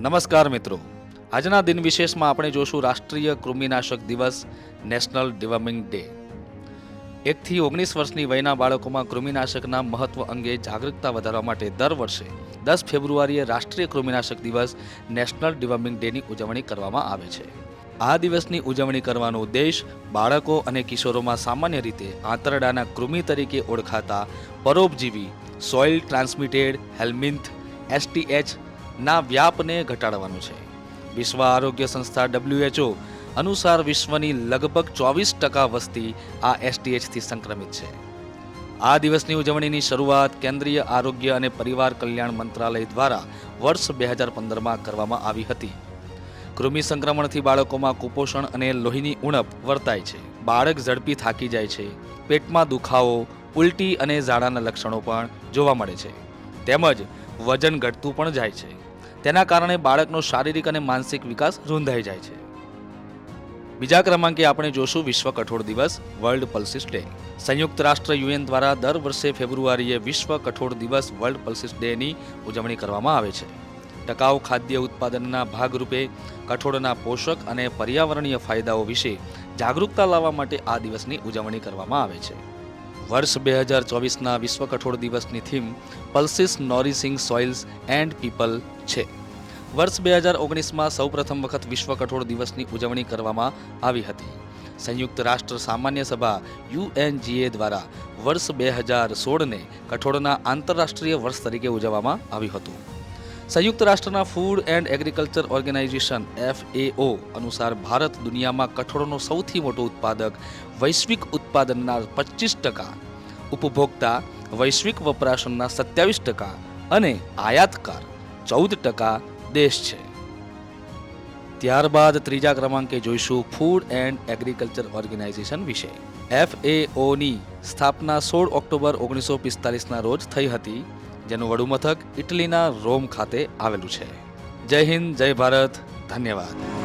નમસ્કાર મિત્રો. આજના દિન વિશેષમાં આપણે જોશું રાષ્ટ્રીય કૃમિનાશક દિવસ નેશનલ ડિવર્મિંગ ડે એકથી ઓગણીસ વર્ષની વયના બાળકોમાં કૃમિનાશકના મહત્વ અંગે જાગૃતતા વધારવા માટે દર વર્ષે દસ ફેબ્રુઆરીએ રાષ્ટ્રીય કૃમિનાશક દિવસ નેશનલ ડિવર્મિંગ ડેની ઉજવણી કરવામાં આવે છે. આ દિવસની ઉજવણી કરવાનો ઉદ્દેશ બાળકો અને કિશોરોમાં સામાન્ય રીતે આંતરડાના કૃમિ તરીકે ઓળખાતા પરોપજીવી સોઇલ ટ્રાન્સમિટેડ હેલ્મિન્થ એસટીએચ ના વ્યાપને ઘટાડવાનું છે. વિશ્વ આરોગ્ય સંસ્થા ડબ્લ્યુએચઓ અનુસાર વિશ્વની લગભગ ચોવીસ ટકા વસ્તી આ એસટીએચથી સંક્રમિત છે. આ દિવસની ઉજવણીની શરૂઆત કેન્દ્રીય આરોગ્ય અને પરિવાર કલ્યાણ મંત્રાલય દ્વારા વર્ષ બે હજાર પંદરમાં કરવામાં આવી હતી. કૃમિ સંક્રમણથી બાળકોમાં કુપોષણ અને લોહીની ઉણપ વર્તાય છે. બાળક ઝડપી થાકી જાય છે. પેટમાં દુખાવો, ઉલટી અને ઝાડાના લક્ષણો પણ જોવા મળે છે. તેમજ વજન ઘટતું પણ જાય છે. તેના કારણે બાળકનો શારીરિક અને માનસિક વિકાસ રૂંધાઈ જાય છે. બીજા ક્રમાંકે આપણે જોશું વિશ્વ કઠોળ દિવસ, વર્લ્ડ પલ્સિસ ડે. સંયુક્ત રાષ્ટ્ર યુએન દ્વારા દર વર્ષે ફેબ્રુઆરીએ વિશ્વ કઠોળ દિવસ, વર્લ્ડ પલ્સિસ ડેની ઉજવણી કરવામાં આવે છે. ટકાઉ ખાદ્ય ઉત્પાદનના ભાગરૂપે કઠોળના પોષક અને પર્યાવરણીય ફાયદાઓ વિશે જાગૃતતા લાવવા માટે આ દિવસની ઉજવણી કરવામાં આવે છે. વર્ષ બે હજાર ચોવીસના વિશ્વ કઠોળ દિવસની theme pulses nourishing soils and people છે. વર્ષ બે હજાર ઓગણીસમાં સૌપ્રથમ વખત વિશ્વ કઠોળ દિવસની ઉજવણી કરવામાં આવી હતી. સંયુક્ત રાષ્ટ્ર સામાન્ય સભા યુએનજીએ દ્વારા વર્ષ બે હજાર સોળને કઠોળના આંતરરાષ્ટ્રીય વર્ષ તરીકે ઉજવવામાં આવ્યું હતું. સંયુક્ત રાષ્ટ્રના food and agriculture organization FAO અનુસાર ભારત દુનિયામાં કઠોળનો સૌથી મોટો ઉત્પાદક વૈશ્વિક ઉત્પાદનના પચીસ ટકા, ઉપભોક્તા વૈશ્વિક વપરાશના સત્યાવીસ ટકા અને આયાતકાર ચૌદ ટકા દેશ છે. ત્યારબાદ ત્રીજા ક્રમાંકે જોઈશું ફૂડ એન્ડ એગ્રીકલ્ચર ઓર્ગેનાઇઝેશન વિશે. એફએઓની સ્થાપના સોળ ઓક્ટોબર ઓગણીસો પિસ્તાલીસના રોજ થઈ હતી. જેનું વડુમથક ઇટલીના રોમ ખાતે આવેલું છે. જય હિન્દ જય ભારત ધન્યવાદ.